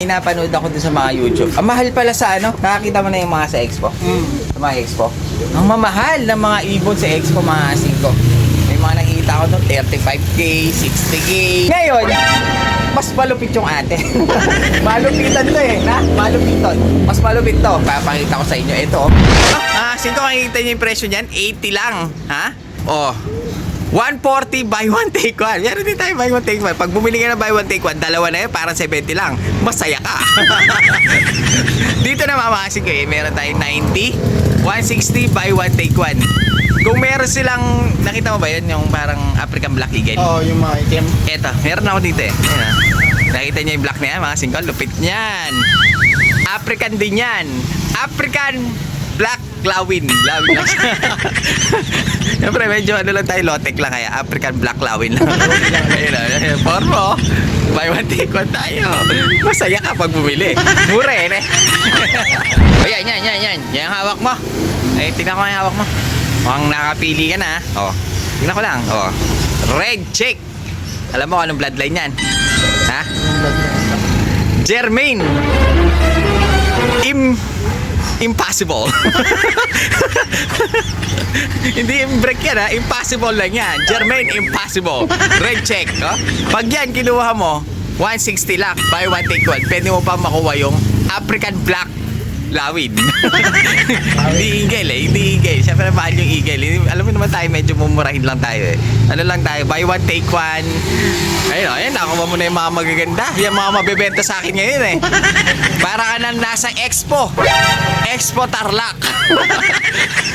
Pinapanood ako dun sa mga YouTube. Ang mahal pala sa ano, nakakita mo na yung mga sa Expo. Sa mga Expo. Ang mamahal ng mga ibon sa Expo, mga asing ko. May mga nakikita ko doon, 35K, 60K. Ngayon, mas malupit yung ate. Malupitan to eh, na? Malupitan. Mas malupit to. Papakita ko sa inyo. Ito. Ah, asing ko, makikita niyo yung presyo niyan? 80 lang. Ha? Oh, 140 buy one take one. Meron din tayo buy one take one. Pag bumili ka ng buy one take one, dalawa na yun, parang 70 lang. Masaya ka. Dito na mamasin ko eh, meron tayong 90, 160 buy one take one. Kung meron silang, nakita mo ba yun, yung parang African Black Eagle? Oo, yung mga item. Eto, meron ako dito eh. Ayan, ah. Nakita niyo yung black na yan, mga singkol, lupit niyan. African din yan. African Black Lawin. Lawin lang siya. Siyempre, medyo ano lang tayo, lotek lang kaya. African Black Lawin lang. Ayun ayun, Pormo. Buy one, take one tayo. Masaya ka pag bumili. Mura eh. o yan, yan, yan, yan. Ang hawak mo. Eh, tingnan ko yung hawak mo. Mukhang nakapili ka na. Oh, tingnan ko lang. Oh. Red chick. Alam mo kung anong bloodline yan? Ha? Jermaine. Im... Impossible. Hindi break yan ha. Impossible lang yan. Jermaine Impossible. Red check. Oh? Pag yan kinuha mo, 160 lang. Buy one take one. Pwede mo pa makuha yung African Black Lawin. hindi eagle eh. Hindi eagle. Siyempre mahal yung eagle. Alam mo naman tayo, medyo mumurahin lang tayo eh. Ano lang tayo, buy one, take one. Ayun, ayun, nakuha mo na yung mga magaganda. Yung mga mabebenta sa akin ngayon eh. Para ka nang nasa Expo. Expo Tarlac.